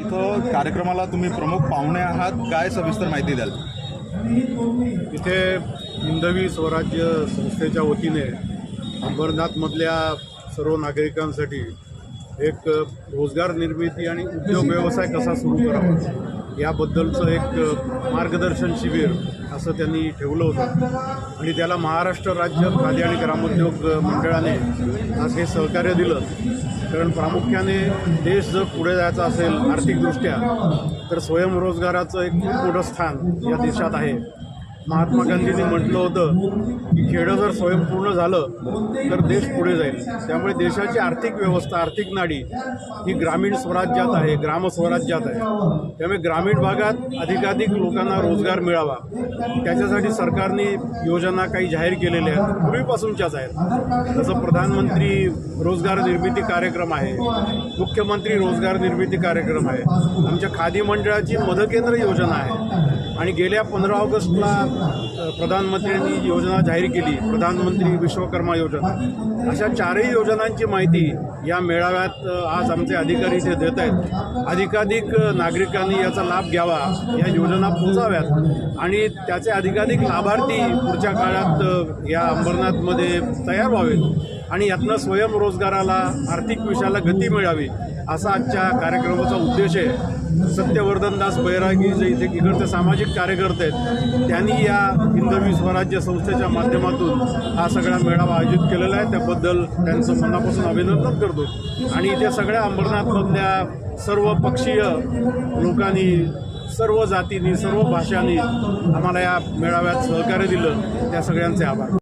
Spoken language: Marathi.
इथं कार्यक्रमाला तुम्ही प्रमुख पाहुणे आहात. काय सविस्तर माहिती द्याल? इथे हिंदवी स्वराज्य संस्थेच्या वतीने अंबरनाथमधल्या सर्व नागरिकांसाठी एक रोजगार निर्मिती आणि उद्योग व्यवसाय कसा सुरू करावा? याबद्दलचं एक मार्गदर्शन शिबिर असं त्यांनी ठेवलं होतं. आणि त्याला महाराष्ट्र राज्य खादी आणि ग्रामोद्योग मंडळाने आज हे सहकार्य दिलं. कारण प्रामुख्याने देश जर पुढे जायचा असेल आर्थिकदृष्ट्या तर स्वयंरोजगाराचं एक खूप मोठं स्थान या देशात आहे. महात्मा गांधींनी म्हटलं होतं की खेडं जर स्वयंपूर्ण झालं तर देश पुढे जाईल. त्यामुळे देशाची आर्थिक व्यवस्था आर्थिक नाडी ही ग्रामीण स्वराज्यात आहे ग्रामस्वराज्यात आहे. त्यामुळे ग्रामीण भागात अधिकाधिक लोकांना रोजगार मिळावा. त्याच्यासाठी सरकारने योजना काही जाहीर केलेल्या आहेत. पूर्वीपासूनच्याच आहेत. जसं प्रधानमंत्री रोजगार निर्मिती कार्यक्रम आहे मुख्यमंत्री रोजगार निर्मिती कार्यक्रम आहे आमच्या खादी मंडळाची मदकेंद्र योजना आहे. आणि गेल्या पंधरा ऑगस्टला प्रधानमंत्र्यांनी योजना जाहीर केली प्रधानमंत्री विश्वकर्मा योजना अशा चारही योजनांची माहिती या मेळाव्यात आज आमचे अधिकारी इथे देत आहेत. अधिकाधिक नागरिकांनी याचा लाभ घ्यावा या योजना पोचाव्यात आणि त्याचे अधिकाधिक लाभार्थी पुढच्या काळात या अंबरनाथमध्ये तयार व्हावेत. आणि यातनं स्वयंरोजगाराला आर्थिक विषयाला गती मिळावी असा आजच्या कार्यक्रमाचा उद्देश आहे. सत्यवर्धनदास बैरागी जे इथे इकडचे सामाजिक कार्यकर्ते आहेत त्यांनी या हिंदवी स्वराज्य संस्थेच्या माध्यमातून हा सगळा मेळावा आयोजित केलेला आहे. त्याबद्दल त्यांचं मनापासून अभिनंदन करतो. आणि इथे सगळ्या अंबरनाथमधल्या सर्व पक्षीय लोकांनी सर्व जातींनी सर्व भाषांनी आम्हाला या मेळाव्यात सहकार्य दिलं. त्या सगळ्यांचे आभार.